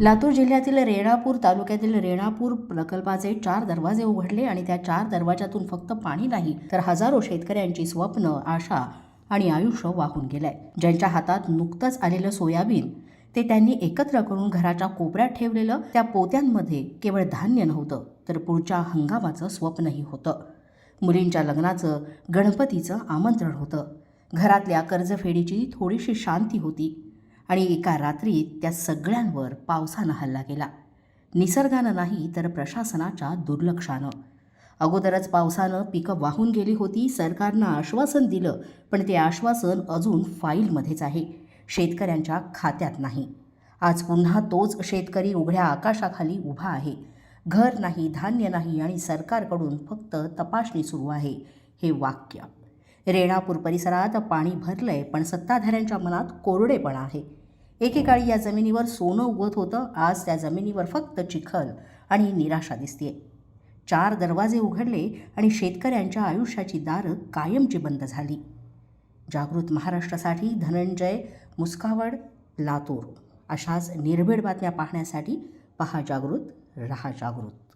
लातूर जिल्ह्यातील रेणापूर तालुक्यातील रेणापूर प्रकल्पाचे चार दरवाजे उघडले आणि त्या चार दरवाजातून फक्त पाणी नाही तर हजारो शेतकऱ्यांची स्वप्न आशा आणि आयुष्य वाहून गेलंय. ज्यांच्या हातात नुकतंच आलेलं सोयाबीन ते त्यांनी एकत्र करून घराच्या कोपऱ्यात ठेवलेलं त्या पोत्यांमध्ये केवळ धान्य नव्हतं तर पुढच्या हंगामाचं स्वप्नही होतं. मुलींच्या लग्नाचं गणपतीचं आमंत्रण होतं. घरातल्या कर्जफेडीची थोडीशी शांती होती. आणि एका रात्रीत त्या सगळ्यांवर पावसानं हल्ला केला. निसर्गानं नाही तर प्रशासनाच्या दुर्लक्षानं. अगोदरच पावसानं पिकं वाहून गेली होती सरकारनं आश्वासन दिलं पण ते आश्वासन अजून फाईलमध्येच आहे. शेतकऱ्यांच्या खात्यात नाही. आज पुन्हा तोच शेतकरी उघड्या आकाशाखाली उभा आहे. घर नाही धान्य नाही आणि सरकारकडून फक्त तपासणी सुरू आहे. हे वाक्य. रेणापूर परिसरात पाणी भरलंय पण सत्ताधाऱ्यांच्या मनात कोरडेपणा आहे. एकेकाळी या जमिनीवर सोनं उगवत होतं. आज त्या जमिनीवर फक्त चिखल आणि निराशा दिसते चार दरवाजे उघडले आणि शेतकऱ्यांच्या आयुष्याची दारं कायमची बंद झाली. जागृत महाराष्ट्रासाठी धनंजय मुस्कावड लातूर. अशाच निर्भीड बातम्या पाहण्यासाठी पहा जागृत रहा जागृत.